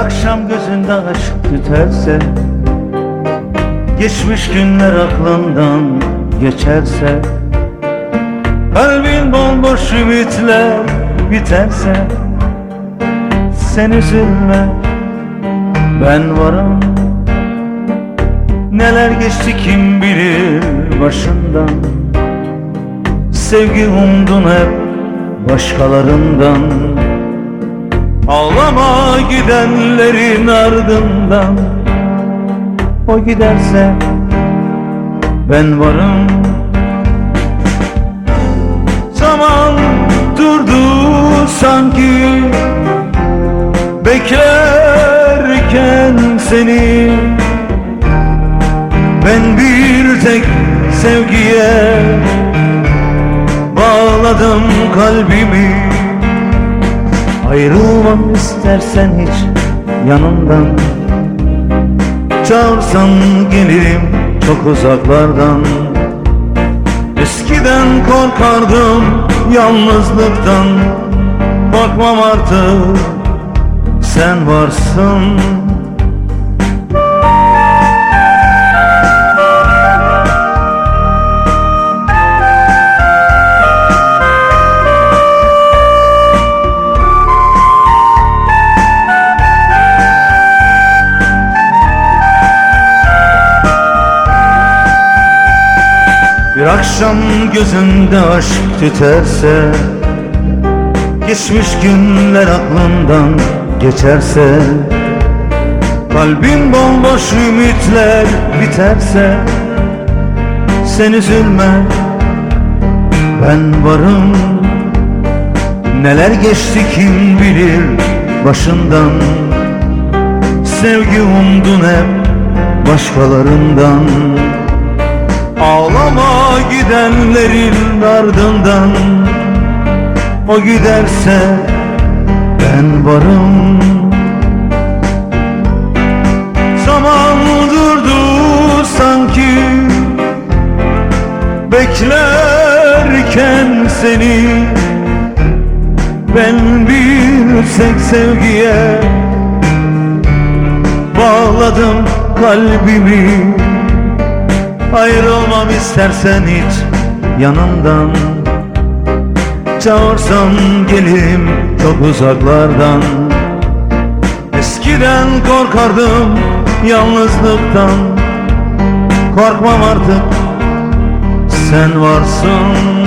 akşam gözünde aşk tüterse Geçmiş günler aklından geçerse Kalbin bomboş ümitler biterse Sen üzülme ben varım. Neler geçti kim bilir başından Sevgi umdun hep başkalarından Ağlama gidenlerin ardından. O giderse ben varım. Zaman durdu sanki. Beklerken seni. Ben bir tek sevgiye Bağladım kalbimi Ayrılmam istersen hiç yanımdan. Çağırsan gelirim çok uzaklardan. Eskiden korkardım yalnızlıktan. Korkmam artık sen varsın akşam gözünde aşk tüterse Geçmiş günler aklından geçerse Kalbin bomboş ümitler biterse Sen üzülme ben varım. Neler geçti kim bilir başından? Sevgi umdun hep başkalarından. Ağlama gidenlerin ardından. O giderse ben varım. Zaman durdu sanki. Beklerken seni. Ben bir tek sevgiye Bağladım kalbimi Ayrılmam istersen hiç yanımdan. Çağırsam gelirim çok uzaklardan. Eskiden korkardım yalnızlıktan. Korkmam artık sen varsın